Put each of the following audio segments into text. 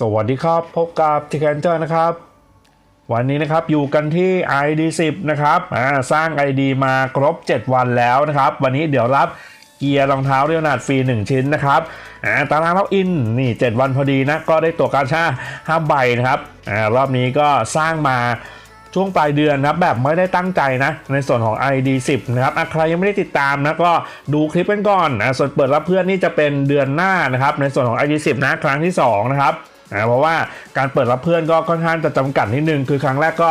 สวัสดีครับ พบกับทีแคนเจอร์นะครับ วันนี้นะครับอยู่กันที่ ID 10นะครับสร้าง ID มาครบ 7 วันแล้วนะครับ วันนี้เดี๋ยวรับเกียร์รองเท้าเรียวนาดฟรี 1 ชิ้นนะครับาตารางล็อกอินนี่ 7 วันพอดีนะ ก็ได้ตัวการชา5ใบนะครับอรอบนี้ก็สร้างมาช่วงปลายเดือนนะแบบไม่ได้ตั้งใจนะ ในส่วนของ ID 10 นะครับใครยังไม่ได้ติดตามนะก็ดูคลิปกันก่อนอะส่วนเปิดรับเพื่อนนี่จะเป็นเดือนหน้านะครับ ในส่วนของ ID 10 นะครั้งที่2นะครับ อ่าเพราะว่าการเปิดรับเพื่อนก็ค่อนข้างจะจำกัดนิดนึง คือครั้งแรกก็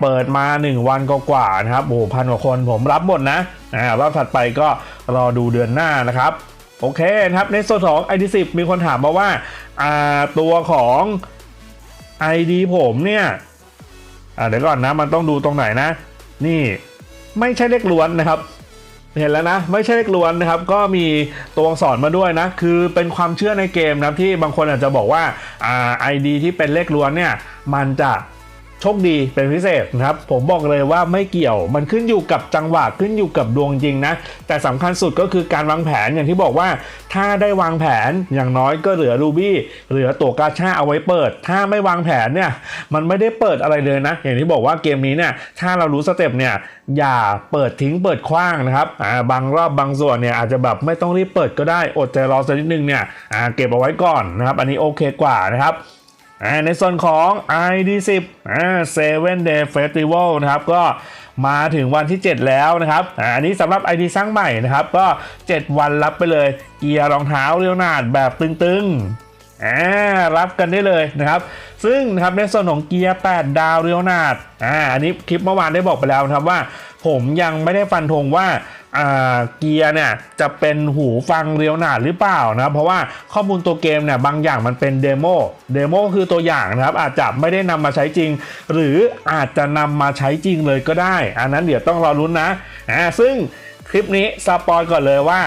เปิดมา 1 วันกว่าๆนะครับโอ้โหพันกว่าคนผมรับหมดนะอ่ารอบถัดไปก็รอดูเดือนหน้านะครับ โอเคนะครับในส่วนของ ID 10 มีคนถามมาว่าาตัวของ ID ผมเนี่ยเดี๋ยวก่อนนะมันต้องดูตรงไหนนะ นี่ไม่ใช่เลขล้วนนะครับ เห็นแล้วนะ ไม่ใช่เลขล้วนนะครับ ก็มีตัวอักษรมาด้วยนะ คือเป็นความเชื่อในเกมนะครับที่บางคนอาจจะบอกว่าอ่าไอดีที่เป็นเลขล้วนเนี่ยมันจะ โชคดีเป็นพิเศษนะครับ ผมบอกเลยว่าไม่เกี่ยว มันขึ้นอยู่กับจังหวะขึ้นอยู่กับดวงจริงนะ แต่สำคัญสุดก็คือการวางแผนอย่างที่บอกว่า ถ้าได้วางแผนอย่างน้อยก็เหลือรูบี้เหลือตัวกาชาเอาไว้เปิด ถ้าไม่วางแผนเนี่ย มันไม่ได้เปิดอะไรเลยนะ อย่างที่บอกว่าเกมนี้เนี่ยถ้าเรารู้สเต็ปเนี่ยอย่าเปิดทิ้งเปิดคว้างนะครับอ่าบางรอบบางส่วนเนี่ยอาจจะแบบไม่ต้องรีบเปิดก็ได้อดใจรอสักนิดนึงเนี่ยอ่าเก็บเอาไว้ก่อนนะครับ อันนี้โอเคกว่านะครับ อ่าในส่วนของ ID10 อ่า7 Day Festival นะครับก็มาถึงวันที่ 7 แล้วนะครับอันนี้สำหรับ ID สร้างใหม่นะครับ ก็ 7 วันรับไปเลย เกียร์รองเท้าเรียวนาดแบบตึงๆ อ่ารับกันได้เลยนะครับ ซึ่งนะครับในส่วนของเกียร์ 8 ดาวเรียวนาดอ่าอันนี้คลิปเมื่อวานได้บอกไปแล้วนะครับว่า ผมยังไม่ได้ฟันธงว่าเกียร์เนี่ยจะเป็นหูฟังเรียวหนาดหรือเปล่านะครับเพราะว่าข้อมูลตัวเกมเนี่ยบางอย่างมันเป็นเดโมเดโมคือตัวอย่างนะครับอาจจะไม่ได้นำมาใช้จริง หรืออาจจะนำมาใช้จริงเลยก็ได้ อันนั้นเดี๋ยวต้องรอรุ้นนะอ่าซึ่งคลิปนี้สปอยก่อนเลยว่า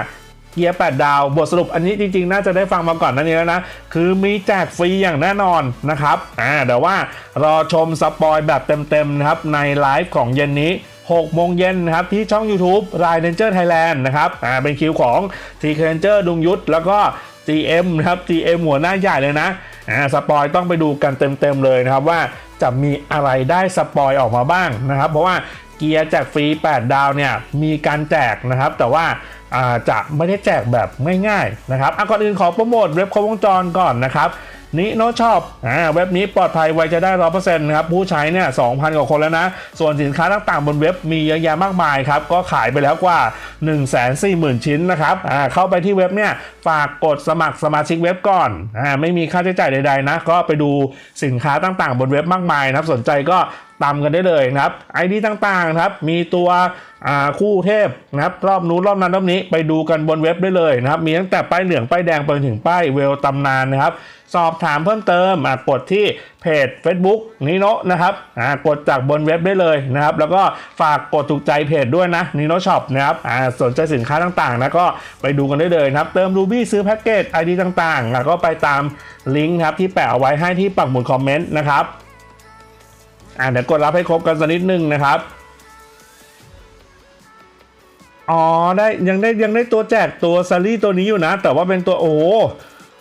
เกียร์ 8 ดาว บทสรุปอันนี้จริงๆ น่าจะได้ฟังมาก่อนนั่นนี้แล้วนะ คือมีแจกฟรีอย่างแน่นอนนะครับ อ่าเดี๋ยวว่ารอชมสปอยแบบเต็มๆนะครับ ในไลฟ์ของเย็นนี้6โมงเย็นนะครับที่ช่อง YouTube r i d e n g e r Thailand นะครับ อ่า เป็นคิวของ t k r a n g e r ดุงยุทธแล้วก็ GM นะครับ GM หัวหน้าใหญ่เลยนะ อ่า สปอยต้องไปดูกันเต็มๆเลยนะครับว่าจะมีอะไรได้สปอยออกมาบ้างนะครับ เพราะว่า เกียร์แจกฟรี 8 ดาวเนี่ยมีการแจกนะครับ แต่ว่าจะไม่ได้แจกแบบง่ายๆนะครับอะก่อนอื่นขอโปรโมทเว็บครบวงจรก่อนนะครับ นิโนชอปอ่าเว็บนี้ปลอดภัยไวจะได้ร้อเปอร์เซ็นต์นะครับผู้ใช้เนี่ยสองพันกว่าคนแล้วนะ ส่วนสินค้าต่างๆบนเว็บมีเยอะแยะมากมายครับก็ขายไปแล้วกว่า 1 4 0 0 0 0 ชิ้นนะครับอ่าเข้าไปที่เว็บเนี่ยฝากกดสมัครสมาชิกเว็บก่อนอ่าไม่มีค่าใช้จ่ายใดๆนะ ก็ไปดูสินค้าต่างๆ บนเว็บมากมายนะครับสนใจก็ตามกันได้เลยนะครับไอดีต่างๆนะครับมีตัวอ่าคู่เทพนะครับรอบนู้นรอบนั้นรอบนี้ไปดูกันบนเว็บได้เลยนะครับมีตั้งแต่ป้ายเหลืองป้ายแดงไปถึงป้ายเวลตำนานนะครับ สอบถามเพิ่มเติมอะกดที่เพจ Facebook นิโนนะครับอ่ากดจากบนเว็บได้เลยนะครับ แล้วก็ฝากกดถูกใจเพจด้วยนะนิโนช็อปนะครับอ่าสนใจสินค้าต่างๆนะก็ไปดูกันได้เลยนะครับ เติมรูบี้ซื้อแพ็กเกจ ID ต่างๆอะก็ไปตามลิงก์ครับที่แปะเอาไว้ให้ที่ปักหมุดคอมเมนต์นะครับอ่าเดี๋ยวกดรับให้ครบกันสักนิดนึงนะครับอ๋อได้ยังได้ยังได้ตัวแจกตัวซารี่ตัวนี้อยู่นะ แต่ว่าเป็นตัวโอ้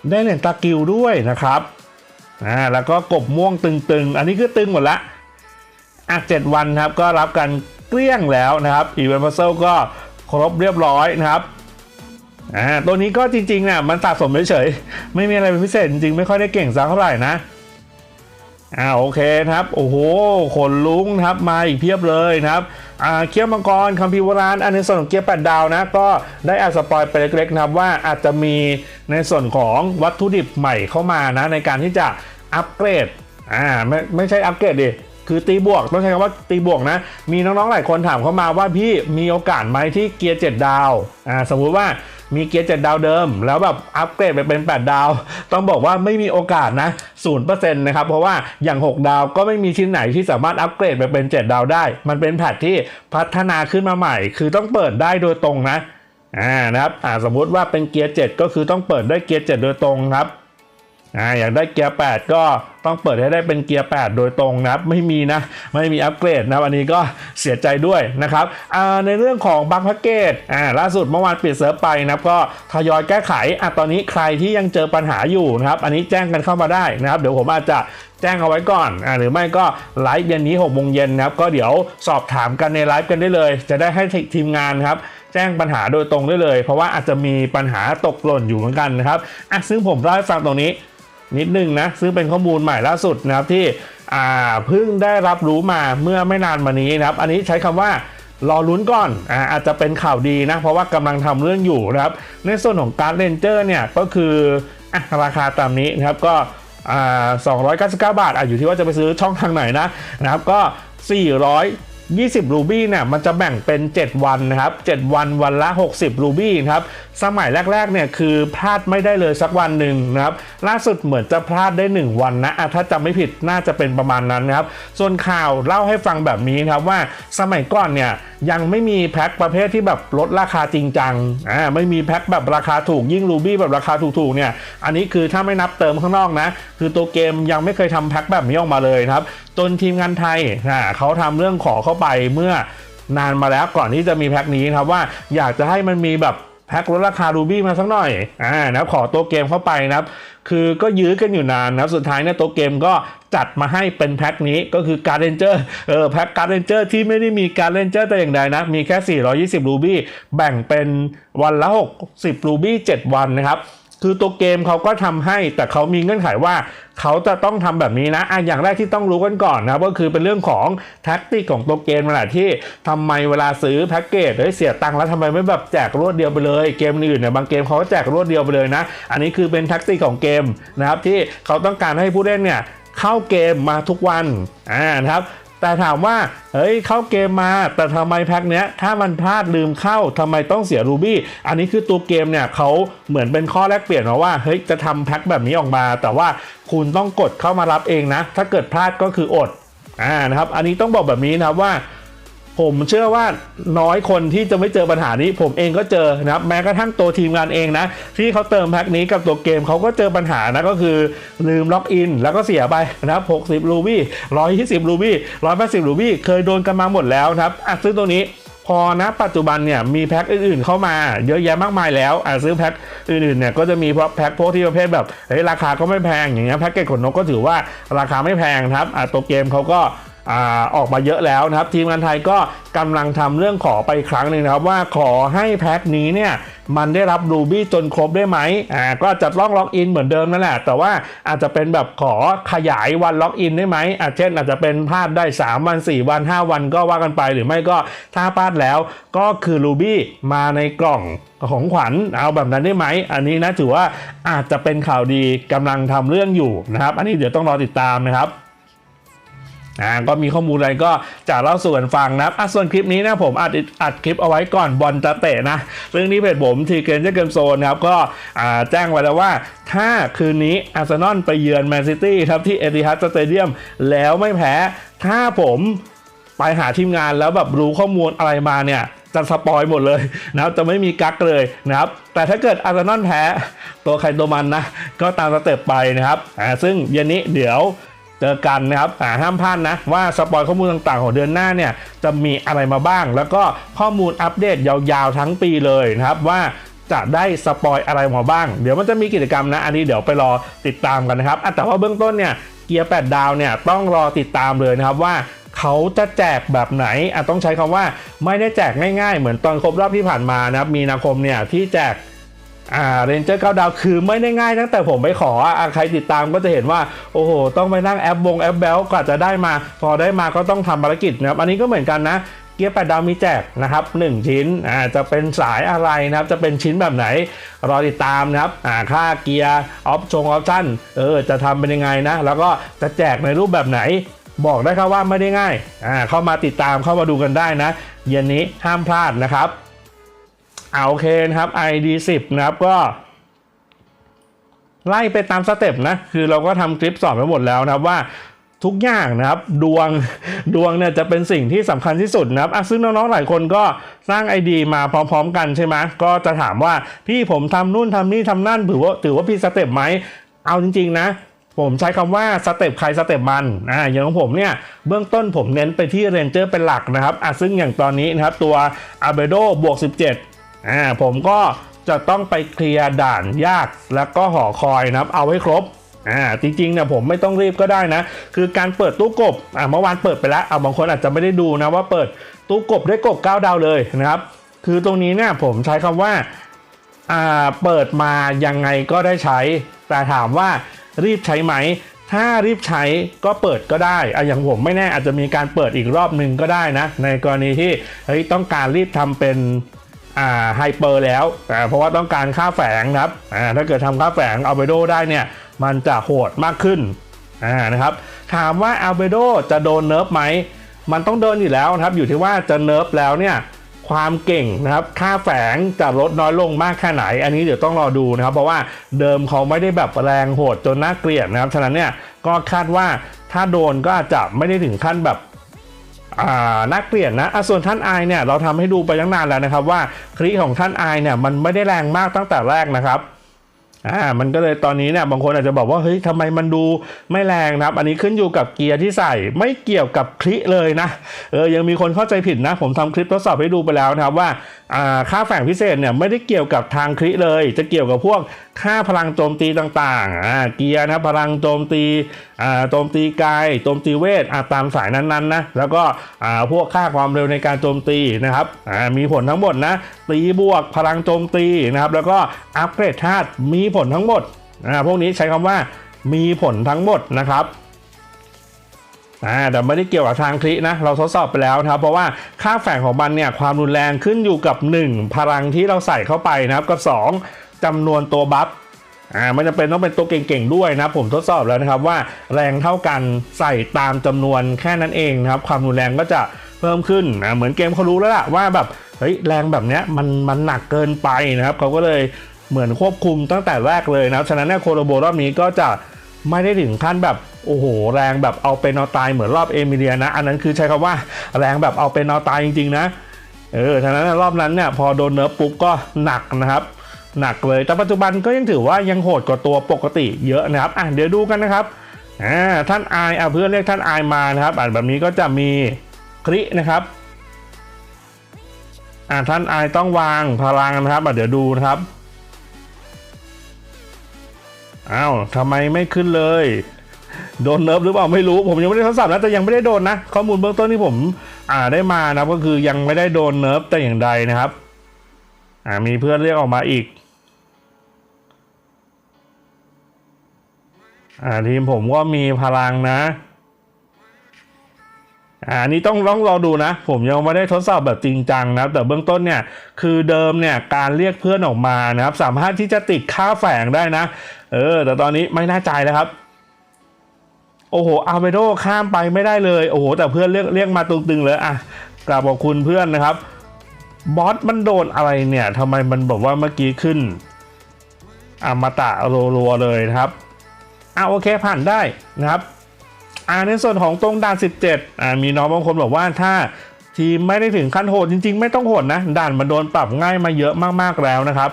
ได้เหรียญตากิวด้วยนะครับอ่าแล้วก็กบม่วงตึงๆ อันนี้คือตึงหมดละอะเจ็ดวันครับก็รับกันเกลี้ยงแล้วนะครับอีเวนต์พัซเซิลก็ครบเรียบร้อยนะครับอ่าตัวนี้ก็จริงๆเนี่ยมันสะสมเฉยๆไม่มีอะไรเป็นพิเศษจริงๆไม่ค่อยได้เก่งสักเท่าไหร่นะอ่าโอเคนะครับ โอ้โหขนลุงนะครับมาอีกเพียบเลยนะครับ เคี้ยวมังกรคัมภีร์โบราณอันในส่วนของเกียร์แปดดาวนะก็ได้อาสปอยไปเล็กๆนะครับว่าอาจจะมีในส่วนของวัตถุดิบใหม่เข้ามานะในการที่จะอัปเกรดอ่าไม่ไม่ใช่อัปเกรดดิคือตีบวกต้องใช้คำว่าตีบวกนะ มีน้องๆหลายคนถามเข้ามาว่าพี่มีโอกาสไหมที่เกียร์7ดาวอ่าสมมุติว่า มีเกียร์7ดาวเดิม แล้วแบบอัปเกรดไปเป็น 8 ดาว ต้องบอกว่าไม่มีโอกาสนะ0%นะครับ เพราะว่าอย่าง 6 ดาวก็ไม่มีชิ้นไหนที่สามารถอัปเกรดไปเป็น 7 ดาวได้ มันเป็นแพทที่พัฒนาขึ้นมาใหม่ คือต้องเปิดได้โดยตรงนะอ่านะครับอ่าสมมุติว่าเป็นเกียร์ 7 ก็คือต้องเปิดได้เกียร์ 7 โดยตรงครับ อ่าอยากได้เกียร์ 8 ก็ต้องเปิดให้ได้เป็นเกียร์ 8 โดยตรงนะครับไม่มีนะ ไม่มีอัปเกรดนะวันนี้ก็เสียใจด้วยนะครับอ่าในเรื่องของบัคแพ็กเกจอ่าล่าสุดเมื่อวานปิดเซิร์ฟไปนะครับก็ทยอยแก้ไขอะตอนนี้ใครที่ยังเจอปัญหาอยู่นะครับ อันนี้แจ้งกันเข้ามาได้นะครับ เดี๋ยวผมอาจจะแจ้งเอาไว้ก่อนอ่าหรือไม่ก็ไลฟ์เย็นนี้6โมงเย็นนะครับ ก็เดี๋ยวสอบถามกันในไลฟ์กันได้เลย จะได้ให้ทีมงานครับ แจ้งปัญหาโดยตรงได้เลย เพราะว่าอาจจะมีปัญหาตกหล่นอยู่เหมือนกันนะครับอะซึ่งผมเล่าให้ฟังตรงนี้ นิดนึงนะ ซึ่งเป็นข้อมูลใหม่ล่าสุดนะครับที่อ่าเพิ่งได้รับรู้มาเมื่อไม่นานมานี้นะครับ อันนี้ใช้คำว่ารอลุ้นก่อนอ่าอาจจะเป็นข่าวดีนะ เพราะว่ากำลังทำเรื่องอยู่นะครับ ในส่วนของการ์ดเรนเจอร์เนี่ยก็คืออะราคาตามนี้นะครับก็อ่า299 บาทอะอยู่ที่ว่าจะไปซื้อช่องทางไหนนะนะครับก็ 400 20 รูบี้เนี่ยมันจะแบ่งเป็น 7 วันนะครับ 7 วันวันละ 60 รูบี้ครับ สมัยแรกๆเนี่ยคือพลาดไม่ได้เลยสักวันหนึ่งนะครับ ล่าสุดเหมือนจะพลาดได้ 1 วันนะถ้าจำไม่ผิดน่าจะเป็นประมาณนั้นนะครับ ส่วนข่าวเล่าให้ฟังแบบนี้ครับว่าสมัยก่อนเนี่ย ยังไม่มีแพ็คประเภทที่แบบลดราคาจริงจังอ่าไม่มีแพ็คแบบราคาถูกยิ่งรูบี้แบบราคาถูกๆเนี่ยอันนี้คือถ้าไม่นับเติมข้างนอกนะ คือตัวเกมยังไม่เคยทำแพ็คแบบนี้ออกมาเลยครับ จนทีมงานไทยอ่าเขาทำเรื่องขอเข้าไปเมื่อนานมาแล้วก่อนที่จะมีแพ็คนี้ครับว่าอยากจะให้มันมีแบบ แพ็คลดราคารูบี้มาสักหน่อยอ่านะครับขอตัวเกมเข้าไปนะครับ คือก็ยื้อกันอยู่นานนะครับสุดท้ายเนี่ยตัวเกมก็จัดมาให้เป็นแพ็คนี้ก็คือการ์เรนเจอร์เออแพ็คการ์เรนเจอร์ที่ไม่ได้มีการ์เรนเจอร์แต่อย่างใดนะ มีแค่ 420รูบี้แบ่งเป็นวันละ 60รูบี้7วันนะครับ คือตัวเกมเขาก็ทำให้แต่เขามีเงื่อนไขว่าเขาจะต้องทำแบบนี้นะอะอย่างแรกที่ต้องรู้กันก่อนนะก็คือเป็นเรื่องของแท็กติกของตัวเกมนั่นแหละที่ทำไมเวลาซื้อแพ็กเกจเฮ้ยเสียตังค์แล้วทำไมไม่แบบแจกรวดเดียวไปเลยเกมอื่นเนี่ยบางเกมเขาก็แจกรวดเดียวไปเลยนะ อันนี้คือเป็นแท็กติกของเกมนะครับที่เขาต้องการให้ผู้เล่นเนี่ยเข้าเกมมาทุกวันอ่านะครับ แต่ถามว่า เฮ้ย เข้าเกมมา แต่ทำไมแพ็คเนี้ย ถ้ามันพลาดลืมเข้าทำไมต้องเสียรูบี้ อันนี้คือตัวเกมเนี่ยเขาเหมือนเป็นข้อแลกเปลี่ยนมาว่า เฮ้ย จะทำแพ็คแบบนี้ออกมา แต่ว่าคุณต้องกดเข้ามารับเองนะ ถ้าเกิดพลาดก็คืออด อ่า นะครับ อันนี้ต้องบอกแบบนี้นะครับว่า ผมเชื่อว่าน้อยคนที่จะไม่เจอปัญหานี้ ผมเองก็เจอนะครับแม้กระทั่งตัวทีมงานเองนะ ที่เขาเติมแพ็คนี้กับตัวเกมเขาก็เจอปัญหานะก็คือลืมล็อกอิน แล้วก็เสียไปนะครับ60รูบี้120รูบี้180รูบี้เคยโดนกันมาหมดแล้วนะครับอะซึ่งตัวนี้พอนะปัจจุบันเนี่ยมีแพ็คอื่นๆเข้ามาเยอะแยะมากมายแล้วอะซื้อแพ็คอื่นๆเนี่ยก็จะมีแพ็คพวกที่ประเภทแบบเฮ้ยราคาก็ไม่แพงอย่างเงี้ยแพ็คเกจขนนกก็ถือว่าราคาไม่แพงครับอะตัวเกมเขาก็ อออกมาเยอะแล้วนะครับ ทีมงานไทยก็กำลังทำเรื่องขอไปครั้งหนึ่งนะครับ ว่าขอให้แพ็คนี้เนี่ยมันได้รับรูบี้จนครบได้ไหมอ่าก็จะต้องล็อกอินเหมือนเดิมนั่นแหละ แต่ว่าอาจจะเป็นแบบขอขยายวันล็อกอินได้ไหมอาจเช่นอาจจะเป็นพลาดได้ 3 วัน 4 วัน 5 วันก็ว่ากันไปหรือไม่ก็ถ้าพลาดแล้วก็คือรูบี้มาในกล่องของขวัญเอาแบบนั้นได้ไหม อันนี้นะถือว่าอาจจะเป็นข่าวดีกำลังทำเรื่องอยู่นะครับ อันนี้เดี๋ยวต้องรอติดตามนะครับ อ่าก็มีข้อมูลอะไรก็จะเล่าสู่กันฟังนับอะส่วนคลิปนี้นะผมอัดอัดคลิปเอาไว้ก่อนบอลจะเตะนะซึ่งนี่เพจผมทีเกนเจอร์เกมโซนนะครับก็อ่าแจ้งไว้แล้วว่า ถ้าคืนนี้อาร์เซนอลไปเยือนแมนซิตี้ครับที่เอติฮัดสเตเดียมแล้วไม่แพ้ ถ้าผมไปหาทีมงานแล้วแบบรู้ข้อมูลอะไรมาเนี่ยจะสปอยหมดเลยนะครับจะไม่มีกักเลยนะครับ แต่ถ้าเกิดอาร์เซนอลแพ้ตัวใครตัวมันนะ ก็ตามสเต็ปไปนะครับอ่าซึ่งเย็นนี้เดี๋ยว เจอกันนะครับอ่าห้ามพลาดนะว่าสปอยข้อมูลต่างๆ ของเดือนหน้าเนี่ยจะมีอะไรมาบ้าง แล้วก็ข้อมูลอัปเดตยาวๆทั้งปีเลยนะครับว่าจะได้สปอยอะไรมาบ้าง เดี๋ยวมันจะมีกิจกรรมนะ อันนี้เดี๋ยวไปรอติดตามกันนะครับแต่ว่าเบื้องต้นเนี่ยเกียร์8ดาวเนี่ยต้องรอติดตามเลยนะครับว่าเขาจะแจกแบบไหนอะต้องใช้คำว่าไม่ได้แจกง่ายๆ เหมือนตอนครบรอบที่ผ่านมานะครับมีนาคมเนี่ยที่แจก อ่าเรนเจอร์เก้าดาวคือไม่ได้ง่ายตั้งแต่ผมไปขออะใครติดตามก็จะเห็นว่า โอ้โห ต้องไปนั่งแอปบงแอปเบลกว่าจะได้มา พอได้มาก็ต้องทำภารกิจนะครับ อันนี้ก็เหมือนกันนะเกียร์แปดดาวมีแจกนะครับ1ชิ้นอ่าจะเป็นสายอะไรนะครับ จะเป็นชิ้นแบบไหน รอติดตามนะครับอ่าค่าเกียร์ออฟชงออปชั่นเออจะทำเป็นยังไงนะ แล้วก็จะแจกในรูปแบบไหนบอกได้ครับว่าไม่ได้ง่ายอ่าเข้ามาติดตามเข้ามาดูกันได้นะ เย็นนี้ห้ามพลาดนะครับ เอาโอเคนะครับ ID 10นะครับก็ ไล่ไปตามสเต็ปนะ คือเราก็ทำคลิปสอนไปหมดแล้วนะครับว่าทุกอย่างนะครับ ดวงดวงเนี่ยจะเป็นสิ่งที่สำคัญที่สุดนะครับซึ่งน้องๆหลายคนก็สร้าง ID มาพร้อม ๆ กันใช่ไหมก็จะถามว่าพี่ผมทำนู่นทำนี่ทำนั่นถือว่าถือว่าพี่สเต็ปไหมเอาจริง ๆ นะ ผมใช้คำว่าสเต็ปใครสเต็ปมันอ่าอย่างของผมเนี่ยเบื้องต้นผมเน้นไปที่เรนเจอร์เป็นหลักนะครับอะซึ่งอย่างตอนนี้นะครับตัวอาเบโดบวก17 อ่าผมก็จะต้องไปเคลียร์ด่านยากแล้วก็หอคอยนะครับ เอาให้ครบอ่าจริงๆเนี่ยผมไม่ต้องรีบก็ได้นะ คือการเปิดตู้กบอ่าเมื่อวานเปิดไปแล้วเอาบางคนอาจจะไม่ได้ดูนะว่าเปิดตู้กบได้กบ9ดาวเลยนะครับ คือตรงนี้เนี่ยผมใช้คำว่าอ่าเปิดมายังไงก็ได้ใช้ แต่ถามว่ารีบใช้ไหม ถ้ารีบใช้ก็เปิดก็ได้อะอย่างผมไม่แน่อาจจะมีการเปิดอีกรอบหนึ่งก็ได้นะ ในกรณีที่เฮ้ยต้องการรีบทำเป็น ไฮเปอร์แล้ว เพราะว่าต้องการค่าแฝงครับถ้าเกิดทำค่าแฝงเอาไปโดได้เนี่ยมันจะโหดมากขึ้นนะครับถามว่าอัลเบโดจะโดนเนิร์ฟไหม มันต้องโดนอยู่แล้วนะครับ อยู่ที่ว่าจะเนิร์ฟแล้วเนี่ยความเก่งนะครับ ค่าแฝงจะลดน้อยลงมากแค่ไหน อันนี้เดี๋ยวต้องรอดูนะครับ เพราะว่าเดิมเขาไม่ได้แบบแรงโหดจนน่าเกลียดนะครับ ฉะนั้นเนี่ยก็คาดว่าถ้าโดนก็อาจจะไม่ได้ถึงขั้นแบบ น่าเกลียดนะะส่วนท่านไอเนี่ยเราทำให้ดูไปตั้งนานแล้วนะครับว่าคลิของท่านไอเนี่ยมันไม่ได้แรงมากตั้งแต่แรกนะครับอ่ามันก็เลยตอนนี้เนี่ยบางคนอาจจะบอกว่าเฮ้ยทำไมมันดูไม่แรงนะครับ อันนี้ขึ้นอยู่กับเกียร์ที่ใส่ไม่เกี่ยวกับคลิเลยนะเออยังมีคนเข้าใจผิดนะ ผมทำคลิปทดสอบให้ดูไปแล้วนะครับว่าอ่าค่าแฝงพิเศษเนี่ยไม่ได้เกี่ยวกับทางคลิเลย จะเกี่ยวกับพวกค่าพลังโจมตีต่างๆอ่าเกียร์นะพลังโจมตี โจมตีกายโจมตีเวทตามสายนั้นๆนะแล้วก็พวกค่าความเร็วในการโจมตีนะครับมีผลทั้งหมดนะตีบวกพลังโจมตีนะครับแล้วก็อัปเกรดธาตุมีผลทั้งหมดพวกนี้ใช้คำว่ามีผลทั้งหมดนะครับอ่าแต่ไม่ได้เกี่ยวกับทางคลินะเราทดสอบไปแล้วนะครับ เพราะว่าค่าแฝงของมันเนี่ยความรุนแรงขึ้นอยู่กับ 1 พลังที่เราใส่เข้าไปนะครับกับ 2จำนวนตัวบัฟ อ่าไม่จำเป็นต้องเป็นตัวเก่งๆด้วยนะผมทดสอบแล้วนะครับว่าแรงเท่ากันใส่ตามจำนวนแค่นั้นเองนะครับความรุนแรงก็จะเพิ่มขึ้นอ่าเหมือนเกมเขารู้แล้วล่ะว่าแบบเฮ้ยแรงแบบเนี้ยมันมันหนักเกินไปนะครับเขาก็เลยเหมือนควบคุมตั้งแต่แรกเลยนะฉะนั้นเนี่ยโคโลโบรอบนี้ก็จะไม่ได้ถึงขั้นแบบโอ้โหแรงแบบเอาเป็นเอาตายเหมือนรอบเอมิเลียนะ อันนั้นคือใช้คำว่าแรงแบบเอาเป็นเอาตายจริงๆนะเออฉะนั้นรอบนั้นเนี่ยพอโดนเนิร์ฟปุ๊บก็หนักนะครับ หนักเลย แต่ปัจจุบันก็ยังถือว่ายังโหดกว่าตัวปกติเยอะนะครับอะเดี๋ยวดูกันนะครับอ่าท่านไออะเพื่อนเรียกท่านไอมานะครับอ่านแบบนี้ก็จะมีครินะครับอ่าท่านไอต้องวางพลังนะครับอะเดี๋ยวดูนะครับอ้าวทำไมไม่ขึ้นเลย โดนเนิร์ฟหรือเปล่าไม่รู้ ผมยังไม่ได้ทดสอบนะแต่ยังไม่ได้โดนนะ ข้อมูลเบื้องต้นที่ผมอ่าได้มานะก็คือยังไม่ได้โดนเนิร์ฟแต่อย่างใดนะครับ อ่ามีเพื่อนเรียกออกมาอีก อ่าทีมผมก็มีพลังนะ อ่าอันนี้ต้องต้องรอดูนะ ผมยังไม่ได้ทดสอบแบบจริงจังนะ แต่เบื้องต้นเนี่ย คือเดิมเนี่ยการเรียกเพื่อนออกมานะครับ สามารถที่จะติดค่าแฝงได้นะ เออ แต่ตอนนี้ไม่น่าใจแล้วครับโอ้โหอาเบโดข้ามไปไม่ได้เลย โอ้โห แต่เพื่อนเรียกเรียกมาตึงๆเลยอะกราบขอบคุณเพื่อนนะครับ บอสมันโดนอะไรเนี่ยทำไมมันบอกว่าเมื่อกี้ขึ้นอมตะรัวๆเลยนะครับ อะโอเคผ่านได้นะครับอ่าในส่วนของตรงด่าน 17อ่ามีน้องบางคนบอกว่าถ้าทีมไม่ได้ถึงขั้นโหดจริง ๆ ไม่ต้องโหดนะ ด่านมันโดนปรับง่ายมาเยอะมากๆแล้วนะครับ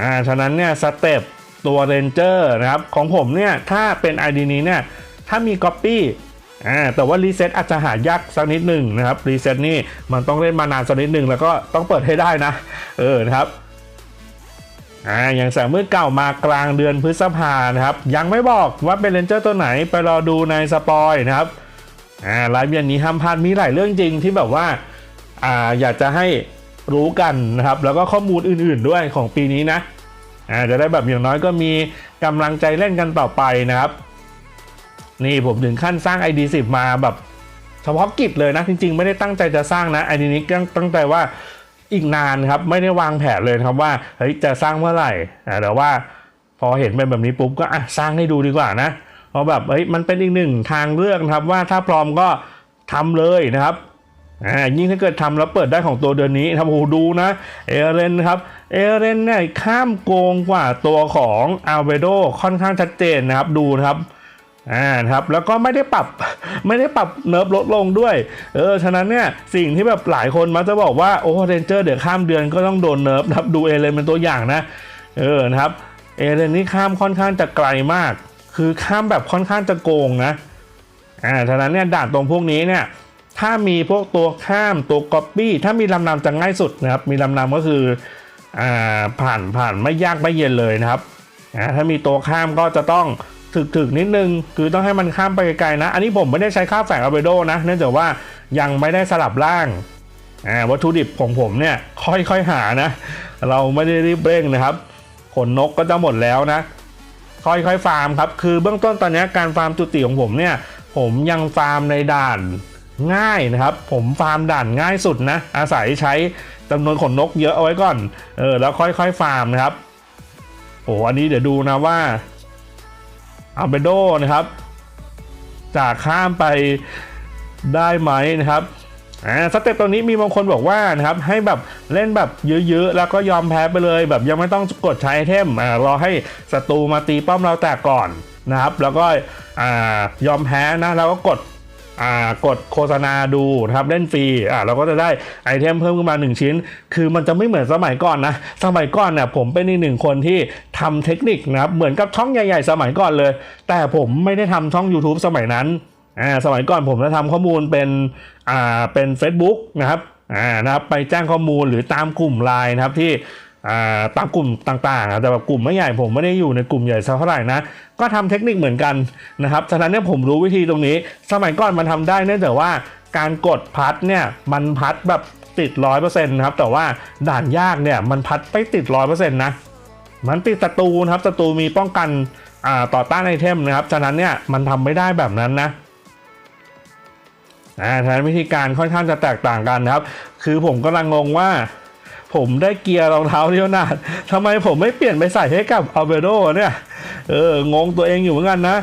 อ่าฉะนั้นเนี่ยสเต็ปตัวเรนเจอร์นะครับของผมเนี่ยถ้าเป็น ID นี้เนี่ยถ้ามี Copy อ่าแต่ว่ารีเซ็ตอาจจะหายากสักนิดหนึ่งนะครับรีเซ็ตนี่มันต้องเล่นมานานสักนิดหนึ่งแล้วก็ต้องเปิดให้ได้นะ เออนะครับ อ่าอย่างแสงมืดเก่ามากลางเดือนพฤษภานะครับ ยังไม่บอกว่าเป็นเรนเจอร์ตัวไหนไปรอดูในสปอยนะครับอ่าไลฟ์อย่างนี้ห้ามพลาดมีหลายเรื่องจริงที่แบบว่าอ่าอยากจะให้รู้กันนะครับ แล้วก็ข้อมูลอื่นๆด้วยของปีนี้นะอ่าจะได้แบบอย่างน้อยก็มีกำลังใจเล่นกันต่อไปนะครับ นี่ผมถึงขั้นสร้าง ID 10 มาแบบเฉพาะกิจเลยนะ จริงๆ ไม่ได้ตั้งใจจะสร้างนะ ID นี้ตั้ตั้งใจว่า อีกนานครับไม่ได้วางแผนเลยครับว่าเฮ้ยจะสร้างเมื่อไหร่แต่ว่าพอเห็นเป็นแบบนี้ปุ๊บก็อะสร้างให้ดูดีกว่านะเพราะแบบเฮ้ยมันเป็นอีกหนึ่งทางเลือกนะครับว่าถ้าพร้อมก็ทำเลยนะครับอ่ายิ่งถ้าเกิดทำแล้วเปิดได้ของตัวเดือนนี้ทำโอ้โหดูนะเอเรนครับเอเรนเนี่ยข้ามโกงกว่าตัวของอัลเบโดค่อนข้างชัดเจนนะครับดูนะครับ อ่าครับแล้วก็ไม่ได้ปรับไม่ได้ปรับเนิร์ฟลดลงด้วยเออฉะนั้นเนี่ยสิ่งที่แบบหลายคนมักจะบอกว่าโอ้เรนเจอร์เดี๋ยวข้ามเดือนก็ต้องโดนเนิร์ฟครับดูเอเรนเป็นตัวอย่างนะเออนะครับเอเลนนี่ข้ามค่อนข้างจะไกลมาก คือข้ามแบบค่อนข้างจะโกงนะอ่าฉะนั้นเนี่ยด่านตรงพวกนี้เนี่ยถ้ามีพวกตัวข้ามตัวก๊อปปี้ถ้ามีลำนำจะง่ายสุดนะครับมีลำนำก็คืออ่าผ่านผ่านไม่ยากไม่เย็นเลยนะครับอ่าถ้ามีตัวข้ามก็จะต้อง ถึกถึกๆนิดนึง คือต้องให้มันข้ามไปไกลๆนะ อันนี้ผมไม่ได้ใช้ค่าแฝงอัลเบโดนะเนื่องจากว่ายังไม่ได้สลับร่างวัตถุดิบของผมเนี่ยค่อยๆหานะ เราไม่ได้รีบเร่งนะครับ ขนนกก็จะหมดแล้วนะ ค่อยๆฟาร์มครับคือเบื้องต้นตอนนี้การฟาร์มจุติของผมเนี่ย ผมยังฟาร์มในด่านง่ายนะครับ ผมฟาร์มด่านง่ายสุดนะ อาศัยใช้จำนวนขนนกเยอะเอาไว้ก่อนเออแล้วค่อยๆฟาร์มนะครับโอ้อันนี้เดี๋ยวดูนะว่า อัลเบโดนะครับ จากข้ามไปได้ไหมนะครับอ่าสเต็ปตรงนี้มีบางคนบอกว่านะครับให้แบบเล่นแบบเยอะๆแล้วก็ยอมแพ้ไปเลย แบบยังไม่ต้องกดใช้ไอเทมอ่ารอให้ศัตรูมาตีป้อมเราแตกก่อนนะครับ แล้วก็อ่ายอมแพ้นะแล้วก็กด กดโฆษณาดูนะครับเล่นฟรีอ่าเราก็จะได้ไอเทมเพิ่มขึ้นมา 1 ชิ้น คือมันจะไม่เหมือนสมัยก่อนนะ สมัยก่อนเนี่ยผมเป็นอีกหนึ่งคนที่ทำเทคนิคนะครับเหมือนกับช่องใหญ่ๆ สมัยก่อนเลย แต่ผมไม่ได้ทำช่อง YouTube สมัยนั้นอ่าสมัยก่อนผมจะทำข้อมูลเป็นอ่าเป็น Facebook นะครับอ่านะครับไปแจ้งข้อมูลหรือตามกลุ่มไลน์นะครับที่อ่าตามกลุ่มต่างๆอะแต่แบบกลุ่มไม่ใหญ่ผมไม่ได้อยู่ในกลุ่มใหญ่เท่าไหร่นะ ก็ทำเทคนิคเหมือนกันนะครับฉะนั้นเนี่ยผมรู้วิธีตรงนี้ สมัยก่อนมันทำได้เนื่องจากว่าการกดพัดเนี่ยมันพัดแบบติดร้อยเปอร์เซ็นต์นะครับแต่ว่าด่านยากเนี่ยมันพัดไม่ติดร้อยเปอร์เซ็นต์นะมันติดศัตรูนะครับศัตรูมีป้องกันอ่าต่อต้านไอเทมนะครับฉะนั้นเนี่ยมันทำไม่ได้แบบนั้นนะอ่าฉะนั้นวิธีการค่อนข้างจะแตกต่างกันนะครับ คือผมกำลังงงว่า ผมได้เกียร์รองเท้าเดียวนาดทำไมผมไม่เปลี่ยนไปใส่ให้กับอัลเบโดเนี่ย เอองงตัวเองอยู่เหมือนกันนะ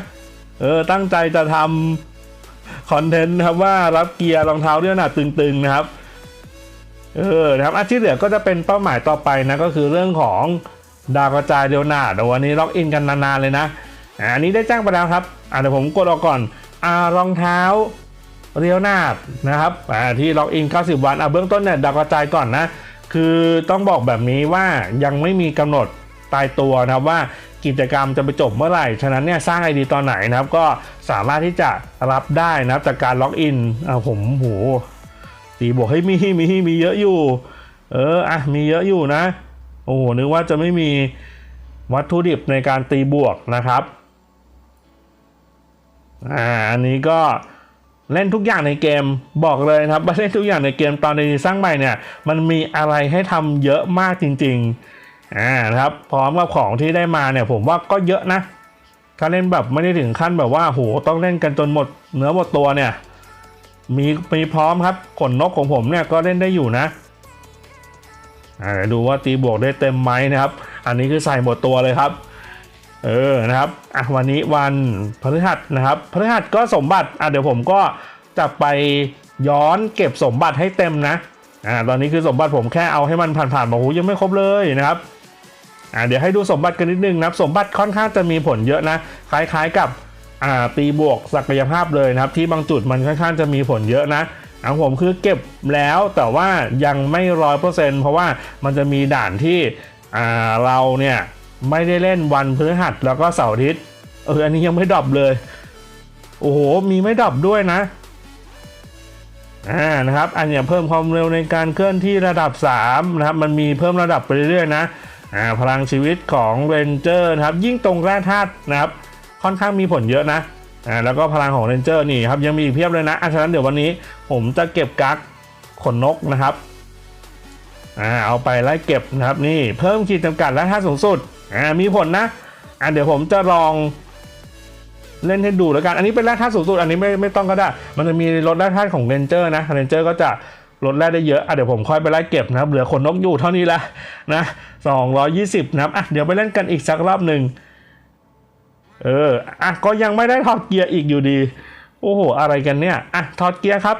เออตั้งใจจะทำคอนเทนต์นะครับว่ารับเกียร์รองเท้าเดียวนาดตึงๆนะครับ เออนะครับอาที่เหลือก็จะเป็นเป้าหมายต่อไปนะก็คือเรื่องของดาวกระจายเดียวนาดวันนี้ล็อกอินกันนานๆเลยนะอันนี้ได้แจ้งไปแล้วครับอ่าเดี๋ยวผมกดออกก่อนอ่ารองเท้าเรียวนาดนะครับอ่าที่ล็อกอิน 90 วันอะเบื้องต้นเนี่ยดาวกระจายก่อนนะ คือต้องบอกแบบนี้ว่ายังไม่มีกำหนดตายตัวนะครับว่ากิจกรรมจะไปจบเมื่อไหร่ ฉะนั้นเนี่ยสร้าง ID ตอนไหนนะครับ ก็สามารถที่จะรับได้นะครับจากการล็อกอินอ่าผมโหตีบวกให้ยมีมีมีเยอะอยู่ เอออะมีเยอะอยู่นะ โอ้โหนึกว่าจะไม่มีวัตถุดิบในการตีบวกนะครับอ่าอันนี้ก็ เล่นทุกอย่างในเกมบอกเลยนะครับว่าเล่นทุกอย่างในเกมตอนในสร้างใหม่เนี่ยมันมีอะไรให้ทำเยอะมากจริงๆอ่านะครับพร้อมกับของที่ได้มาเนี่ยผมว่าก็เยอะนะถ้าเล่นแบบไม่ได้ถึงขั้นแบบว่าโหต้องเล่นกันจนหมดเนื้อหมดตัวเนี่ยมีมีพร้อมครับขนนกของผมเนี่ยก็เล่นได้อยู่นะอ่าดูว่าตีบวกได้เต็มไหมนะครับ อันนี้คือใส่หมดตัวเลยครับ เออนะครับอะวันนี้วันพฤหัสนะครับพฤหัสก็สมบัติอะเดี๋ยวผมก็จะไปย้อนเก็บสมบัติให้เต็มนะอ่าตอนนี้คือสมบัติผมแค่เอาให้มันผ่านๆบอกโอ้ยังไม่ครบเลยนะครับอ่าเดี๋ยวให้ดูสมบัติกันนิดนึงนับสมบัติค่อนข้างจะมีผลเยอะนะ คล้ายๆกับอ่าตีบวกศักยภาพเลยนะครับ ที่บางจุดมันค่อนข้างจะมีผลเยอะนะของผมคือเก็บแล้วแต่ว่ายังไม่ร้อยเปอร์เซ็นต์เพราะว่ามันจะมีด่านที่เราเนี่ย ไม่ได้เล่นวันพฤหัสแล้วก็เสาร์อาทิตย์เอออันนี้ยังไม่ดรอปเลย โอ้โห มีไม่ดรอปด้วยนะอ่านะครับ อันนี้เพิ่มความเร็วในการเคลื่อนที่ระดับ 3 นะครับ มันมีเพิ่มระดับไปเรื่อยๆนะอ่าพลังชีวิตของเรนเจอร์นะครับ ยิ่งตรงแร่ธาตุนะครับ ค่อนข้างมีผลเยอะนะอ่าแล้วก็พลังของเรนเจอร์นี่ครับยังมีอีกเพียบเลยนะอะฉะนั้นเดี๋ยววันนี้ผมจะเก็บกั๊กขนนกนะครับอ่าเอาไปไล่เก็บนะครับนี่เพิ่มขีดจำกัดและท่าสูงสุด อ่ามีผลนะอ่าเดี๋ยวผมจะลองเล่นให้ดูแล้วกัน อันนี้เป็นแร่ธาตุสูงสุด อันนี้ไม่ไม่ต้องก็ได้ มันจะมีลดแร่ธาตุของเรนเจอร์นะ เรนเจอร์ก็จะลดแร่ได้เยอะ อะเดี๋ยวผมค่อยไปไล่เก็บนะครับ เหลือขนนกอยู่เท่านี้ละนะ220นะครับ อะเดี๋ยวไปเล่นกันอีกสักรอบหนึ่ง เออ อะก็ยังไม่ได้ถอดเกียร์อีกอยู่ดี โอ้โห อะไรกันเนี่ย อะถอดเกียร์ครับ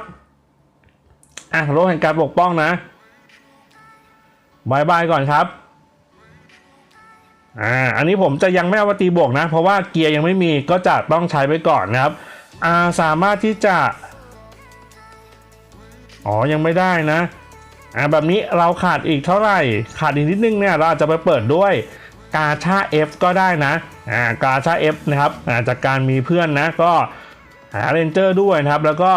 อะโลกแห่งการปกป้องนะบายบายก่อนครับ อ่าอันนี้ผมจะยังไม่เอามาตีบวกนะ เพราะว่าเกียร์ยังไม่มีก็จะต้องใช้ไปก่อนนะครับอ่าสามารถที่จะ อ๋อยังไม่ได้นะอ่าแบบนี้เราขาดอีกเท่าไหร่ ขาดอีกนิดนึงเนี่ยเราอาจจะไปเปิดด้วยกาชา F ก็ได้นะอ่ากาชา F นะครับอ่าจากการมีเพื่อนนะก็หาเรนเจอร์ด้วยนะครับ แล้วก็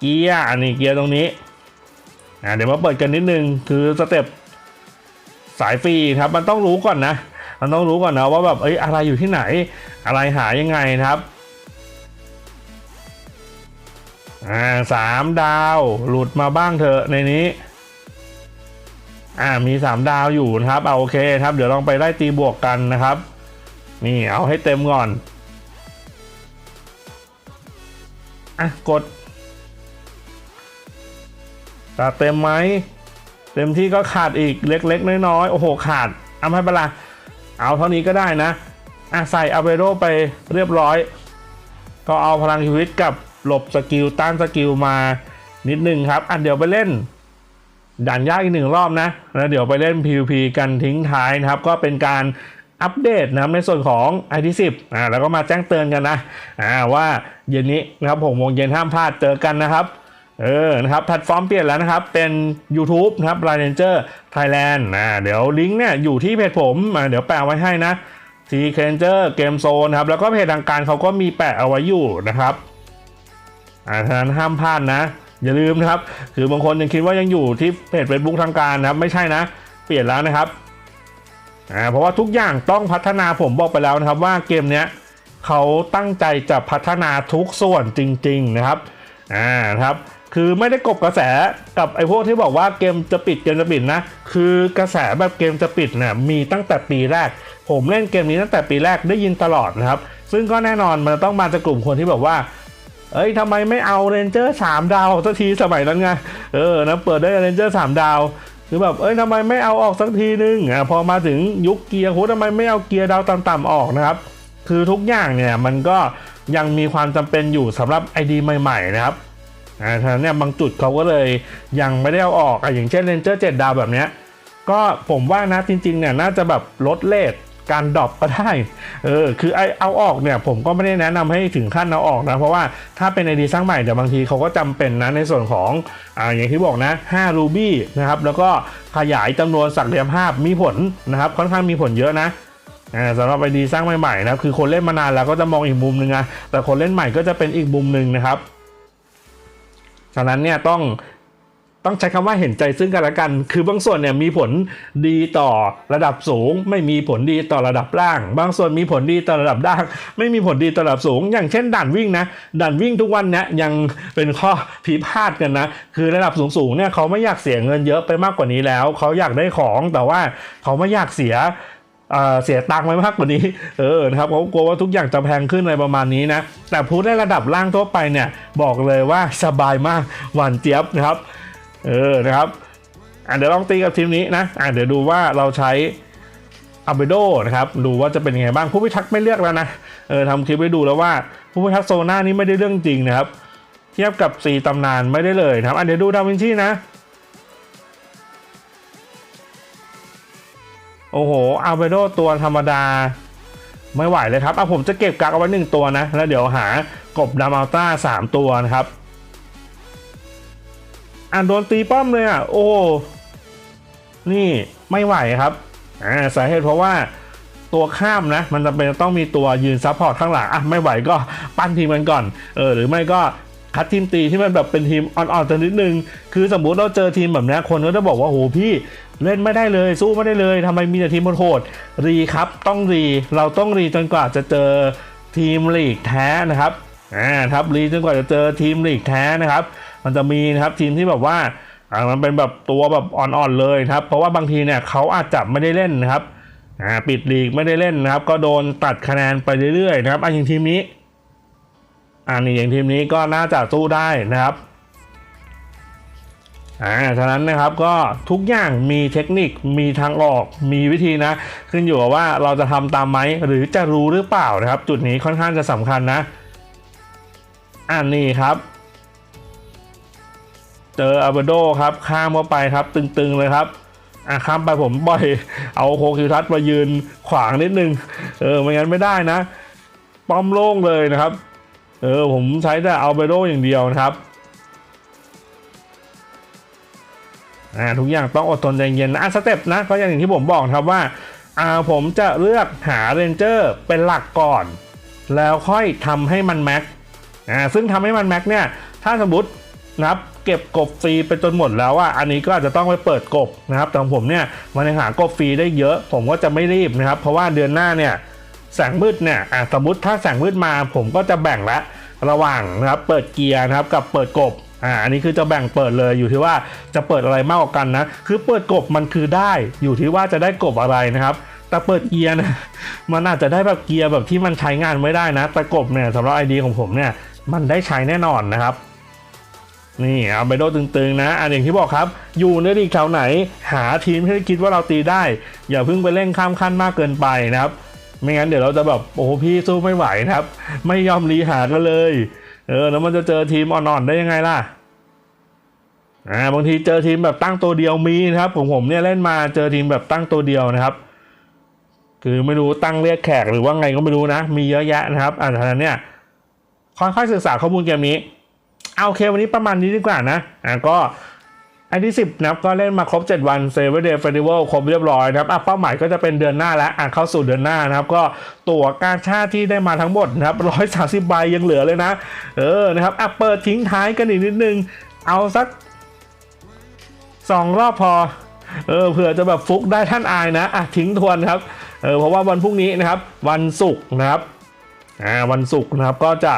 เกียร์อันนี้เกียร์ตรงนี้อ่าเดี๋ยวมาเปิดกันนิดนึงคือสเต็ปสายฟรีครับมันต้องรู้ก่อนนะ มันต้องรู้ก่อนนะว่าแบบเอ้ยอะไรอยู่ที่ไหน อะไรหายังไงนะครับอ่าสามดาวหลุดมาบ้างเถอะในนี้อ่ามีสามดาวอยู่นะครับเอาโอเคครับเดี๋ยวลองไปไล่ตีบวกกันนะครับ นี่เอาให้เต็มก่อนอะกดตาเต็มไหมเต็มที่ก็ขาดอีกเล็กๆน้อยๆโอ้โหขาดเอาไม่เป็นไร เอาเท่านี้ก็ได้นะอะใส่อาเวโรไปเรียบร้อย ก็เอาพลังชีวิตกับหลบสกิลต้านสกิลมานิดนึงครับอะเดี๋ยวไปเล่นด่านยากอีกหนึ่งรอบนะ แล้วเดี๋ยวไปเล่น PVP กันทิ้งท้ายนะครับ ก็เป็นการอัปเดตนะครับในส่วนของ ID10 อ่าแล้วก็มาแจ้งเตือนกันนะอ่าว่าเย็นนี้นะครับผมโมงเย็นห้ามพลาดเจอกันนะครับ เออ นะครับ แพลตฟอร์มเปลี่ยนแล้วนะครับ เป็น YouTube นะครับ r a n g e r Thailand อ่าเดี๋ยวลิงก์เนี่ยอยู่ที่เพจผมอ่าเดี๋ยวแปะไว้ให้นะทีเคเนเจอร์เกมโซนครับ แล้วก็เพจทางการเขาก็มีแปะเอาไว้อยู่นะครับอ่าฉะนั้นห้ามพลาดนะ อย่าลืมนะครับ คือบางคนยังคิดว่ายังอยู่ที่เพจ Facebook ทางการนะครับ ไม่ใช่นะ เปลี่ยนแล้วนะครับอ่าเพราะว่าทุกอย่างต้องพัฒนาผมบอกไปแล้วนะครับ ว่าเกมเนี้ยเขาตั้งใจจะพัฒนาทุกส่วนจริง ๆ นะครับอ่านะครับ คือไม่ได้กบกระแสกับไอ้พวกที่บอกว่าเกมจะปิดเกมจะปิดนะ คือกระแสแบบเกมจะปิดเนี่ยมีตั้งแต่ปีแรก ผมเล่นเกมนี้ตั้งแต่ปีแรกได้ยินตลอดนะครับ ซึ่งก็แน่นอนมันต้องมาจากกลุ่มคนที่แบบว่าเอ้ยทำไมไม่เอาเรนเจอร์สามดาวสักทีสมัยนั้นไงเออนะเปิดได้เรนเจอร์สามดาวคือแบบเอ้ยทำไมไม่เอาออกสักทีนึงอะพอมาถึงยุคเกียร์โหทำไมไม่เอาเกียร์ดาวต่ำๆออกนะครับ คือทุกอย่างเนี่ยมันก็ยังมีความจำเป็นอยู่สำหรับ ID ใหม่ๆนะครับ อ่าฉะนั้นเนี่ยบางจุดเขาก็เลยยังไม่ได้เอาออกอะอย่างเช่นเรนเจอร์เจ็ดดาวแบบเนี้ยก็ผมว่านะจริงๆเนี่ยน่าจะแบบลดเลทการดรอปก็ได้ เออ คือไอเอาออกเนี่ยผมก็ไม่ได้แนะนำให้ถึงขั้นเอาออกนะ เพราะว่าถ้าเป็นไอดีสร้างใหม่เดี๋ยวบางทีเขาก็จำเป็นนะในส่วนของอ่าอย่างที่บอกนะ5รูบี้นะครับ แล้วก็ขยายจำนวนศักยภาพมีผลนะครับ ค่อนข้างมีผลเยอะนะอ่าสำหรับไอดีสร้างใหม่ๆนะคือคนเล่นมานานแล้วก็จะมองอีกมุมหนึ่งนะแต่คนเล่นใหม่ก็จะเป็นอีกมุมหนึ่งนะครับ ฉะนั้นเนี่ยต้องต้องใช้คำว่าเห็นใจซึ่งกันและกัน คือบางส่วนเนี่ยมีผลดีต่อระดับสูง ไม่มีผลดีต่อระดับล่าง บางส่วนมีผลดีต่อระดับล่าง ไม่มีผลดีต่อระดับสูง อย่างเช่นด่านวิ่งนะด่านวิ่งทุกวันเนี้ยยังเป็นข้อพิพาทกันนะ คือระดับสูงๆเนี่ยเขาไม่อยากเสียเงินเยอะไปมากกว่านี้แล้ว เขาอยากได้ของแต่ว่าเขาไม่อยากเสีย เสียตังค์ไปมากกว่านี้ เออนะครับเขากลัวว่าทุกอย่างจะแพงขึ้นอะไรประมาณนี้นะ แต่พูดในระดับล่างทั่วไปเนี่ย บอกเลยว่าสบายมากหวานเจี๊ยบนะครับ เออนะครับอะเดี๋ยวลองตีกับทีมนี้นะอะเดี๋ยวดูว่าเราใช้อัลเบโดนะครับ ดูว่าจะเป็นยังไงบ้างผู้พิทักษ์ไม่เลือกแล้วนะ เออทำคลิปให้ดูแล้วว่าผู้พิทักษ์โซน่านี้ไม่ได้เรื่องจริงนะครับ เทียบกับสีตำนานไม่ได้เลยนะครับอะเดี๋ยวดูดาวินชีนะ โอ้โหอัลเบโดตัวธรรมดา ไม่ไหวเลยครับเอาผมจะเก็บกักเอาไว้หนึ่งตัวนะ แล้วเดี๋ยวหากบดามาลต้าสามตัวนะครับอ่านโดนตีป้อมเลยอะ โอ้ นี่ไม่ไหวครับอ่าสาเหตุเพราะว่าตัวข้ามนะ มันจะเป็นต้องมีตัวยืนซัพพอร์ตข้างหลังอะไม่ไหวก็ปั้นทีมกันก่อน เออ หรือไม่ก็คัดทีมตีที่มันแบบเป็นทีมอ่อนๆตัวนิดนึง คือสมมุติเราเจอทีมแบบนี้คนก็จะบอกว่าโหพี่ เล่นไม่ได้เลย สู้ไม่ได้เลยทำไมมีแต่ทีมโหดรีครับ ต้องรีเราต้องรีจนกว่าจะเจอทีมลีกแท้นะครับอ่าครับรีจนกว่าจะเจอทีมลีกแท้นะครับ มันจะมีนะครับทีมที่แบบว่าอ่ามันเป็นแบบตัวแบบอ่อนๆเลยครับ เพราะว่าบางทีเนี่ยเขาอาจจะไม่ได้เล่นนะครับอ่าปิดลีกไม่ได้เล่นนะครับ ก็โดนตัดคะแนนไปเรื่อยๆนะครับอะอย่างทีมนี้อ่านี่อย่างทีมนี้ก็น่าจะสู้ได้นะครับ อ่าฉะนั้นนะครับก็ทุกอย่างมีเทคนิคมีทางออกมีวิธีนะ ขึ้นอยู่กับว่าเราจะทำตามไหมหรือจะรู้หรือเปล่านะครับ จุดนี้ค่อนข้างจะสำคัญนะอ่านี่ครับ เจออาเบโดครับข้ามเข้าไปครับ ตึงๆเลยครับอะข้ามไปผมบ่อยเอาโคคิวทัศน์มายืนขวางนิดนึง เออไม่งั้นไม่ได้นะ ป้อมโล่งเลยนะครับ เออผมใช้แต่อาเบโดอย่างเดียวนะครับ อ่าทุกอย่างต้องอดทนใจเย็นนะอะสเต็ปนะก็อย่างที่ผมบอกครับว่าอ่าผมจะเลือกหาเรนเจอร์เป็นหลักก่อน แล้วค่อยทำให้มันแม็กอ่าซึ่งทำให้มันแม็กเนี่ยถ้าสมมตินะครับเก็บกบฟรีไปจนหมดแล้วอะอันนี้ก็อาจจะต้องไปเปิดกบนะครับแต่ของผมเนี่ยมันยังหากบฟรีได้เยอะ ผมก็จะไม่รีบนะครับ เพราะว่าเดือนหน้าเนี่ยแสงมืดเนี่ยสมมติถ้าแสงมืดมาผมก็จะแบ่งละระหว่างนะครับเปิดเกียร์นะครับกับเปิดกบ อ่าอันนี้คือจะแบ่งเปิดเลยอยู่ที่ว่าจะเปิดอะไรมากกว่ากันนะ คือเปิดกบมันคือได้อยู่ที่ว่าจะได้กบอะไรนะครับแต่เปิดเกียร์นะมันอาจจะได้แบบเกียร์แบบที่มันใช้งานไม่ได้นะแต่กบเนี่ยสำหรับไอดีของผมเนี่ยมันได้ใช้แน่นอนนะครับนี่เอาไปโดตึงๆนะ อันอย่างที่บอกครับ อยู่ในลีกแถวไหน หาทีมที่คิดว่าเราตีได้ อย่าเพิ่งไปเล่นข้ามขั้นมากเกินไปนะครับ ไม่งั้นเดี๋ยวเราจะแบบโอ้พี่สู้ไม่ไหวนะครับ ไม่ยอมรีหากันเลย เออแล้วมันจะเจอทีมอ่อนๆได้ยังไงล่ะอ่าบางทีเจอทีมแบบตั้งตัวเดียวมีนะครับผมผมเนี่ยเล่นมาเจอทีมแบบตั้งตัวเดียวนะครับ คือไม่รู้ตั้งเรียกแขกหรือว่าไงก็ไม่รู้นะ มีเยอะแยะนะครับอ่าฉะนั้นเนี่ยค่อยๆศึกษาข้อมูลเกมนี้เอาโอเควันนี้ประมาณนี้ดีกว่านะอ่าก็ อันที่ 10นะครับก็เล่นมาครบ 7 วันเซเวเดย์เฟสติวัลครบเรียบร้อยนะครับเป้าหมายก็จะเป็นเดือนหน้าแล้วอะเข้าสู่เดือนหน้านะครับ ก็ตั๋วการชาติที่ได้มาทั้งหมดนะครับร้อยสาสิบใบยังเหลือเลยนะ เออนะครับอะเปิดทิ้งท้ายกันอีกนิดนึง เอาสักสองรอบพอเออเผื่อจะแบบฟุกได้ท่านอายนะอะทิ้งทวนครับเออเพราะว่าวันพรุ่งนี้นะครับ วันศุกร์นะครับอ่าวันศุกร์นะครับก็จะ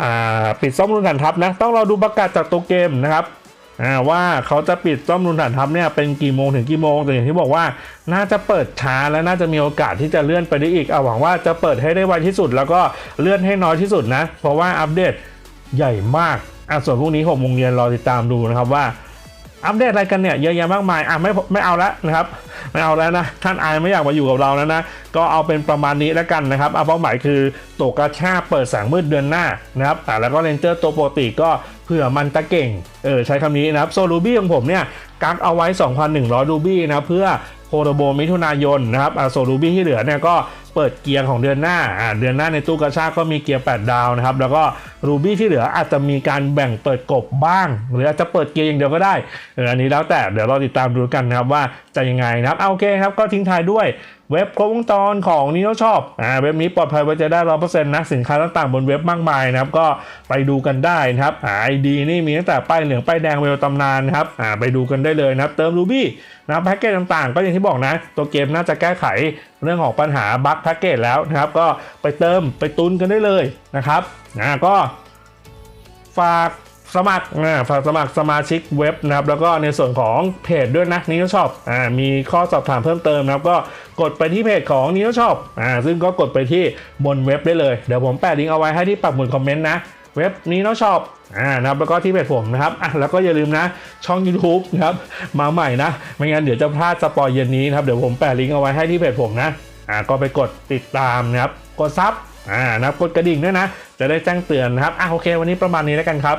อ่าปิดซ่อมรุ่นฐานทัพนะต้องรอดูประกาศจากตัวเกมนะครับ ว่าเขาจะปิดต้อมรุนฐานทัพเนี่ยเป็นกี่โมงถึงกี่โมงแต่อย่างที่บอกว่าน่าจะเปิดช้าและน่าจะมีโอกาสที่จะเลื่อนไปได้อีกเอาหวังว่าจะเปิดให้ได้ไวที่สุด แล้วก็เลื่อนให้น้อยที่สุดนะ เพราะว่าอัปเดตใหญ่มากอะส่วนพรุ่งนี้หกโมงเย็นรอติดตามดูนะครับว่า อัปเดตอะไรกันเนี่ยเยอะแยะมากมายอะไม่ไม่เอาละนะครับไม่เอาแล้วนะท่านอายไม่อยากมาอยู่กับเราแล้วนะก็เอาเป็นประมาณนี้แล้วกันนะครับเอาเป้าหมายคือตกกระชาเปิดแสงมืดเดือนหน้านะครับอะแล้วก็เรนเจอร์ตัวปกติก็เผื่อมันตะเก่งเออใช้คำนี้นะครับโซลูบี้ของผมเนี่ยกักเอาไว้ 2,100รูบี้นะเพื่อ โคโรโบมิถุนายนนะครับอะโซลูบี้ที่เหลือเนี่ยก็เปิดเกียร์ของเดือนหน้าอ่าเดือนหน้าในตู้กระชากก็มีเกียร์ 8 ดาวนะครับแล้วก็รูบี้ที่เหลืออาจจะมีการแบ่งเปิดกบบ้าง หรืออาจจะเปิดเกียร์อย่างเดียวก็ได้เอออันนี้แล้วแต่เดี๋ยวเราติดตามดูกันนะครับว่าจะยังไงนะครับเอาโอเคครับก็ทิ้งท้ายด้วย เว็บครบวงจรของนิโนชอบอ่าเว็บนี้ปลอดภัยไว้ใจได้ร้อเปอร์เซ็นต์นะสินค้าต่างๆบนเว็บมากมายนะครับก็ไปดูกันได้นะครับอ่าไอดีนี่มีตั้งแต่ป้ายเหลืองป้ายแดงเวลตำนานนะครับอ่าไปดูกันได้เลยนะครับเติมรูบี้นะแพ็กเกจต่างๆ ก็อย่างที่บอกนะ ตัวเกมน่าจะแก้ไขเรื่องของปัญหาบั๊กแพ็กเกจแล้วนะครับ ก็ไปเติมไปตุนกันได้เลยนะครับอ่าก็ฝาก สมัครอ่าฝากสมัครสมาชิกเว็บนะครับแล้วก็ในส่วนของเพจด้วยนะนิโนชอปอ่ามีข้อสอบถามเพิ่มเติมนะครับก็กดไปที่เพจของนิโนชอปอ่าซึ่งก็กดไปที่บนเว็บได้เลย เดี๋ยวผมแปะลิงก์เอาไว้ให้ที่ปักหมุดคอมเมนต์นะเว็บนิโนชอปอ่านะครับแล้วก็ที่เพจผมนะครับอะแล้วก็อย่าลืมนะ ช่อง YouTube นะครับมาใหม่นะ ไม่งั้นเดี๋ยวจะพลาดสปอยเย็นนี้นะครับ เดี๋ยวผมแปะลิงก์เอาไว้ให้ที่เพจผมนะอ่าก็ไปกดติดตามนะครับ กดซับอ่านะครับกดกระดิ่งด้วยนะ จะได้แจ้งเตือนนะครับอะโอเค วันนี้ประมาณนี้แล้วกันครับ